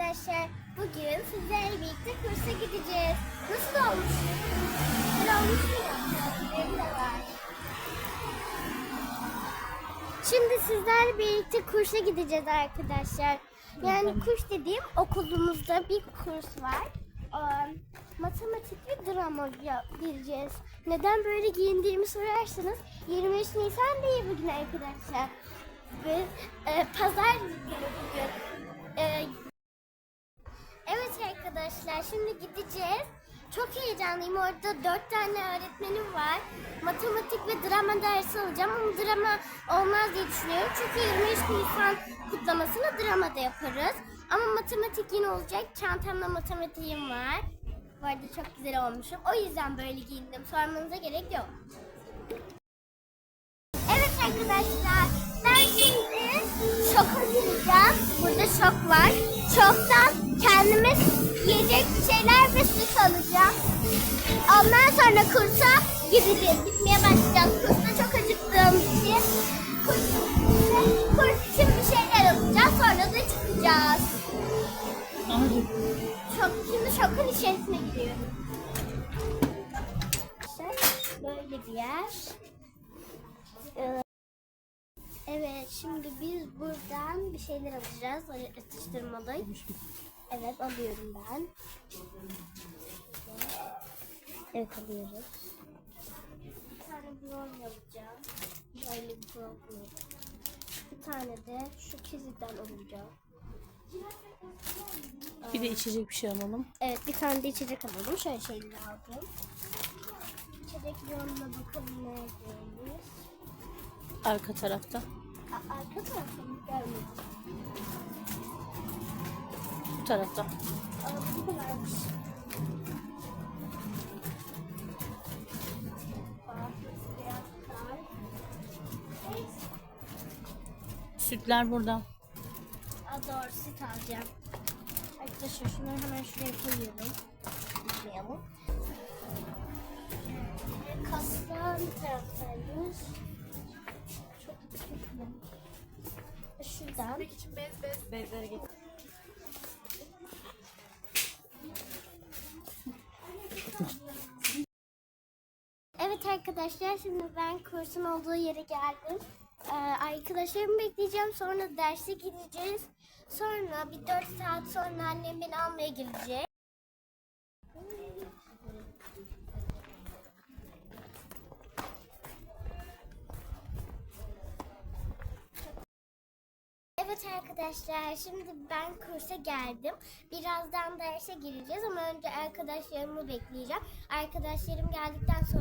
arkadaşlar. Bugün sizlerle birlikte kursa gideceğiz. Nasıl olmuş? Güzel olmuş mu? Şimdi sizlerle birlikte kursa gideceğiz arkadaşlar. Yani kurs dediğim okulumuzda bir kurs var. Ee, matematik ve drama gireceğiz. Neden böyle giyindiğimi sorarsanız 23 Nisan değil bugün arkadaşlar. Ve e, pazar arkadaşlar şimdi gideceğiz. Çok heyecanlıyım. Orada dört tane öğretmenim var. Matematik ve drama dersi alacağım ama drama olmaz diye düşünüyorum. Çünkü 23 Nisan kutlamasını dramada yaparız. Ama matematik yine olacak. Çantamda matematiğim var. Bu arada çok güzel olmuşum. O yüzden böyle giyindim. Sormanıza gerek yok. Evet arkadaşlar, ben şimdi şoka gireceğim. Burada şok var. Şoktan kendime yiyecek bir şeyler ve süt alacağım. Ondan sonra kursa gideceğiz. Gitmeye başlayacağız. Kursta çok acıktığım için. Kurs, kurs için bir şeyler alacağız. Sonra da çıkacağız. Şok, şimdi şokun içerisine giriyorum. Böyle bir yer. Ee, Evet, şimdi biz buradan bir şeyler alacağız. Böyle atıştırmalı. Evet, alıyorum ben. Evet, alıyoruz. Bir tane brownie alacağım. Böyle bir brownie. Bir tane de şu kiziden alacağım. Bir de içecek bir şey alalım. Evet, bir tane de içecek alalım. Şöyle şeyleri aldım. İçecek yoluna bakalım neredeymiş. Arka tarafta. A- Arka tarafta mı? Görmedim. Tarafta. Sütler burada. Aa, doğru süt alacağım. Arkadaşlar şunları hemen şuraya koyuyorum. Koyalım. Kastan bir taraftaymış. Çok küçük. Şuradan. Bezleri getir. Evet arkadaşlar şimdi ben kursun olduğu yere geldim. Ee, arkadaşlarımı bekleyeceğim sonra derse gideceğiz. Sonra bir 4 saat sonra annem beni almaya gelecek. Evet arkadaşlar şimdi ben kursa geldim. Birazdan derse gireceğiz ama önce arkadaşlarımı bekleyeceğim. Arkadaşlarım geldikten sonra